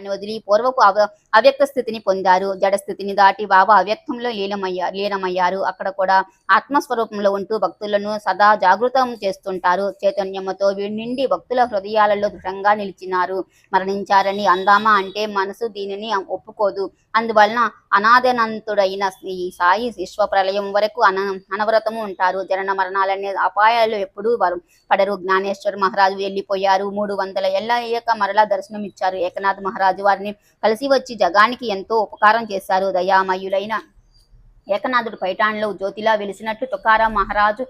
అని వదిలి పూర్వపు అవ అవ్యక్త స్థితిని పొందారు. జడ స్థితిని దాటి బాబా అవ్యక్తంలో లీనమయ్యారు లీనమయ్యారు. అక్కడ కూడా ఆత్మస్వరూపంలో ఉంటూ భక్తులను సదా జాగృతం చేస్తుంటారు. చైతన్యముతో వీడి నిండి భక్తుల హృదయాలలో దృఢంగా నిలిచినారు. మరణించారని అందామా అంటే మనసు దీనిని ఒప్పుకోదు. అందువలన అనాదనంతుడైన ఈ సాయి విశ్వ ప్రళయం వరకు అన అనవరతము ఉంటారు. జనన మరణాలనే అపాయాలు ఎప్పుడూ వరు- పడరు. జ్ఞానేశ్వర్ మహారాజు వెళ్ళిపోయారు. మూడు వందల ఏళ్ళ అయ్యాక మరలా దర్శనం ఇచ్చారు ఏకనాథ్ మహారాజు వారిని కలిసి వచ్చి జగానికి ఎంతో ఉపకారం చేశారు. దయామయులైన ఏకనాథుడు పైఠాన్లో జ్యోతిలా వెలిసినట్టు తుకారాం మహారాజు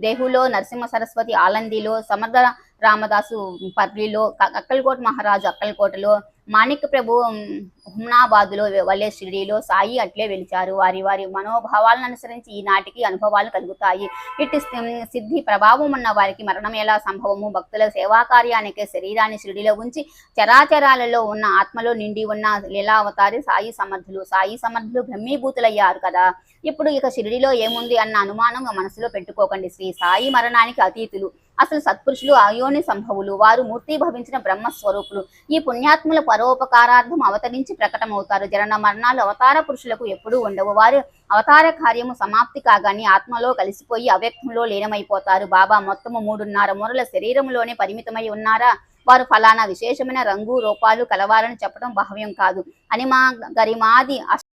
దేహులో నరసింహ సరస్వతి ఆలందిలో సమర్థ రామదాసు పర్లిలో అక్కలకోట అక్కల్కోట మహారాజు అక్కల్కోటలో మాణిక్య ప్రభు ఉమ్, హుమ్నాబాదులో వల్లే షిరిడీలో సాయి అట్లే వెలిచారు. వారి వారి మనోభావాలను అనుసరించి ఈనాటికి అనుభవాలు కలుగుతాయి. ఇటు సిద్ధి ప్రభావం ఉన్న వారికి మరణం ఎలా సంభవము? భక్తుల సేవా కార్యానికి శరీరాన్ని షిరిడిలో ఉంచి చరాచరాలలో ఉన్న ఆత్మలో నిండి ఉన్న లీలావతారి సాయి సమర్థులు. సాయి సమర్థులు బ్రహ్మీభూతులయ్యారు కదా. ఇప్పుడు ఇక షిరిడిలో ఏముంది అన్న అనుమానం మనసులో పెట్టుకోకండి. శ్రీ సాయి మరణానికి అతీతులు. అసలు సత్పురుషులు అయోని సంభవులు వారు మూర్తి భవించిన బ్రహ్మస్వరూపులు. ఈ పుణ్యాత్ముల పరోపకారార్థం అవతరించి ప్రకటమవుతారు. జనన మరణాలు అవతార పురుషులకు ఎప్పుడూ ఉండవు. వారు అవతార కార్యము సమాప్తి కాగానే ఆత్మలో కలిసిపోయి అవ్యక్తంలో లీనమైపోతారు. బాబా మొత్తము మూడున్నర మూరల శరీరంలోనే పరిమితమై ఉన్నారా? వారు ఫలానా విశేషమైన రంగు రూపాలు కలవారని చెప్పడం భావ్యం కాదు. అని మా గరిమాది